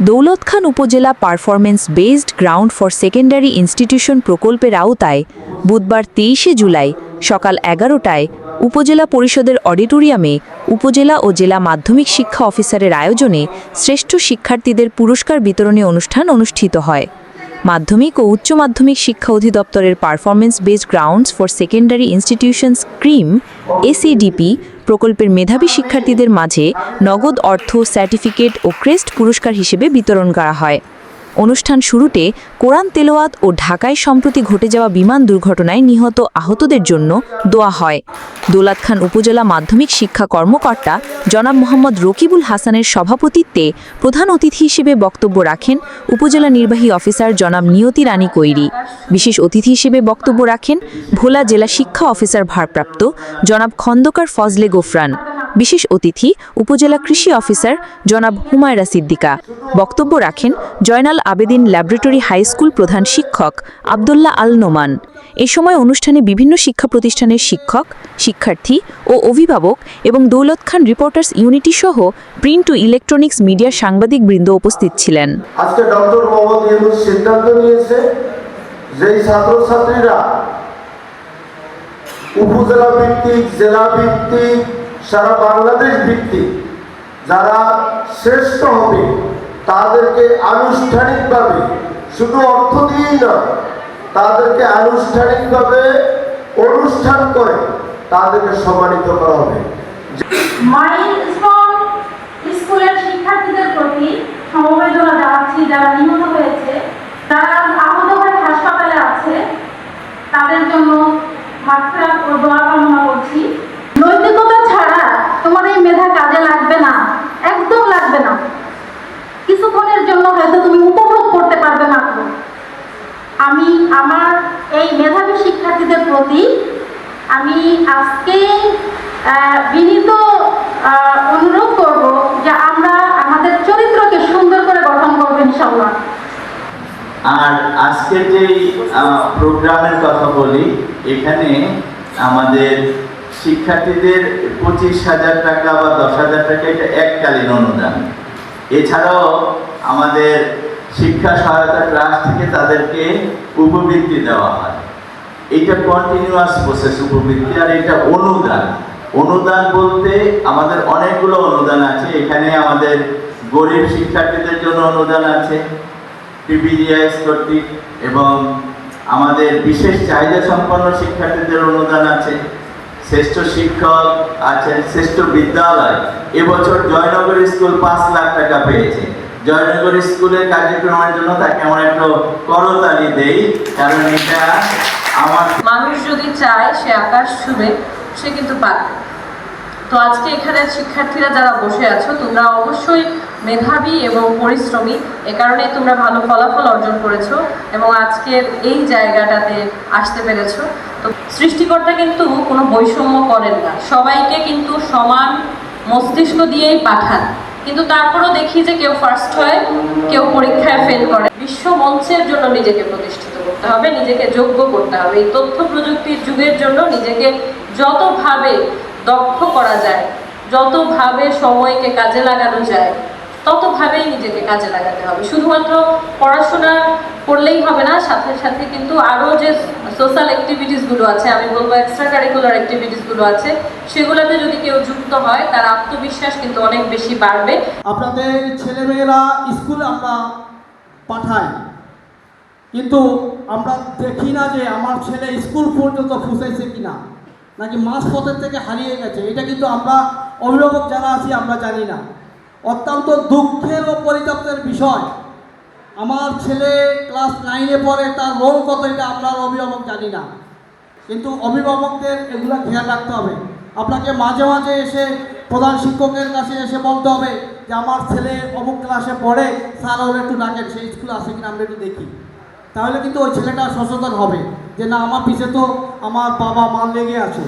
দৌলত খান উপজেলা performance based ground for secondary institution প্রকল্পের আওতায় বুধবার তেইশে জুলাই সকাল এগারোটায় উপজেলা পরিষদের অডিটোরিয়ামে উপজেলা ও জেলা মাধ্যমিক শিক্ষা অফিসারের আয়োজনে শ্রেষ্ঠ শিক্ষার্থীদের পুরস্কার বিতরণী অনুষ্ঠান অনুষ্ঠিত হয়। মাধ্যমিক ও উচ্চ মাধ্যমিক শিক্ষা অধিদপ্তরের performance based grounds for secondary institutions cream ACDP প্রকল্পের মেধাবী শিক্ষার্থীদের মাঝে নগদ অর্থ সার্টিফিকেট ও ক্রেস্ট পুরস্কার হিসেবে বিতরণ করা হয়। অনুষ্ঠান শুরুতে কোরআন তেলোয়াত ও ঢাকায় সম্প্রতি ঘটে যাওয়া বিমান দুর্ঘটনায় নিহত আহতদের জন্য দোয়া হয়। দৌলাত খান উপজেলা মাধ্যমিক শিক্ষা কর্মকর্তা জনাব মোহাম্মদ রকিবুল হাসানের সভাপতিত্বে প্রধান অতিথি হিসেবে বক্তব্য রাখেন উপজেলা নির্বাহী অফিসার জনাব নিয়তি রানী কৈরি। বিশেষ অতিথি হিসেবে বক্তব্য রাখেন ভোলা জেলা শিক্ষা অফিসার ভারপ্রাপ্ত জনাব খন্দকার ফজলে গোফরান। বিশেষ অতিথি উপজেলা কৃষি অফিসার জনাব হুমায়রা সিদ্দিকা। বক্তব্য রাখেন Joynal Abedin laboratory high school প্রধান শিক্ষক আবদুল্লাহ আল নোমান। এ সময় অনুষ্ঠানে বিভিন্ন শিক্ষা প্রতিষ্ঠানের শিক্ষক, শিক্ষার্থী ও অভিভাবক এবং দৌলত খান রিপোর্টার্স ইউনিটি সহ প্রিন্ট ও ইলেকট্রনিক্স মিডিয়ার সাংবাদিক বৃন্দ উপস্থিত ছিলেন। আজকে ডক্টর মোহাম্মদ ইউনুস সিদ্ধান্ত নিয়েছে ছাত্রছাত্রীরা উপজেলা ভিত্তিক, জেলা ভিত্তিক সারা বাংলাদেশ ভিত্তিক যারা শ্রেষ্ঠ হবে, তাদেরকে আনুষ্ঠানিকভাবে, শুধু অর্থ দিয়েই না তাদেরকে আনুষ্ঠানিকভাবে অনুষ্ঠান করে তাদেরকে সম্মানিত করা হবে। স্কুলের শিক্ষার্থীদের প্রতি সমবেদনা জানাচ্ছি, যারা নিহত হয়েছে যারা আহত হয়ে হাসপাতালে আছে তাদের জন্য মাগফিরাত ও দোয়া কামনা করছি নৈতিকতা ছাড়া তোমার এই মেধা কাজে লাগবে না, একদম লাগবে না। কিছুক্ষণের জন্য হয়তো তুমি উপভোগ করতে পারবে মাত্র আমি, আমার এই মেধাবী শিক্ষার্থীদের প্রতি আমি আজকে বিনীত অনুরোধ করব যে আমরা আমাদের চরিত্রকে সুন্দর করে গঠন করব ইনশাল্লাহ আর আজকের যে প্রোগ্রামের কথা বলি, এখানে আমাদের শিক্ষার্থীদের পঁচিশ হাজার টাকা বা দশ হাজার টাকা এটা এককালীন অনুদান। এছাড়াও আমাদের শিক্ষা সহায়তা ট্রাস্ট থেকে তাদেরকে উপবৃত্তি দেওয়া হয়। এটা কন্টিনিউয়াস প্রসেস উপবৃত্তি, আর এটা অনুদান। অনুদান বলতে আমাদের অনেকগুলো অনুদান আছে। এখানে আমাদের গরিব শিক্ষার্থীদের জন্য অনুদান আছে পিপিডিএস কর্তৃক এবং আমাদের বিশেষ চাহিদা সম্পন্ন শিক্ষার্থীদের অনুদান আছে। শ্রেষ্ঠ শিক্ষক আছেন শ্রেষ্ঠ বিদ্যালয়। এবছর জয়নগর স্কুল পাঁচ লাখ টাকা পেয়েছে। জয়নগর স্কুলের কার্যক্রমের জন্য তাকে আমরা একটু করতালি দেই, কারণ এটা আমার মানুষ যদি চায় সে আকাশ ছুবে, সে কিন্তু পারবে। তো আজকে এখানে শিক্ষার্থীরা যারা বসে আছো, তোমরা অবশ্যই মেধাবী এবং পরিশ্রমী, এ কারণে তোমরা ভালো ফলাফল অর্জন করেছ এবং আজকের এই জায়গাটাতে আসতে পেরেছ। তো সৃষ্টিকর্তা কিন্তু কোনো বৈষম্য করেন না। সবাইকে কিন্তু সমান মস্তিষ্ক দিয়েই পাঠান। কিন্তু তারপরও দেখি যে কেউ ফার্স্ট হয়, কেউ পরীক্ষায় ফেল করে। বিশ্ব মঞ্চের জন্য নিজেকে প্রতিষ্ঠিত করতে হবে, নিজেকে যোগ্য করতে হবে। এই তথ্য প্রযুক্তির যুগের জন্য নিজেকে যতভাবে দক্ষ করা যায়, যতভাবে সময়কে কাজে লাগানো যায় ততভাবেই নিজেকে কাজে লাগাতে হবে। শুধুমাত্র পড়াশোনা করলেই হবে না, সাথে সাথে কিন্তু আরও যে সোশ্যাল অ্যাক্টিভিটিসগুলো আছে, আমি বলব এক্সট্রা কারিকুলার অ্যাক্টিভিটিসগুলো আছে, সেগুলোতে যদি কেউ যুক্ত হয়, তার আত্মবিশ্বাস কিন্তু অনেক বেশি বাড়বে। আপনাদের ছেলেমেয়েরা স্কুলে আমরা পাঠাই, কিন্তু আমরা দেখি না যে আমার ছেলে স্কুল পর্যন্ত ফুসাইছে কি না নাকি মাঝ পথের থেকে হারিয়ে গেছে। এটা কিন্তু আমরা অভিভাবক যারা আছি, আমরা জানি না। অত্যন্ত দুঃখের ও পরিতাপের বিষয়। আমার ছেলে ক্লাস নাইনে পড়ে, তার রোল কত এটা আমরা অভিভাবক জানি না। কিন্তু অভিভাবকদের এগুলো খেয়াল রাখতে হবে। আপনাকে মাঝে মাঝে এসে প্রধান শিক্ষকের কাছে এসে বলতে হবে যে, আমার ছেলে অমুক ক্লাসে পড়ে স্যার ওর একটু ডাকেন সেই স্কুলে আসে কিনা আমরা একটু দেখি। তাহলে কিন্তু ওই ছেলেটা সচেতন হবে যে, না, আমার পিছে তো আমার বাবা মা লেগে আছে।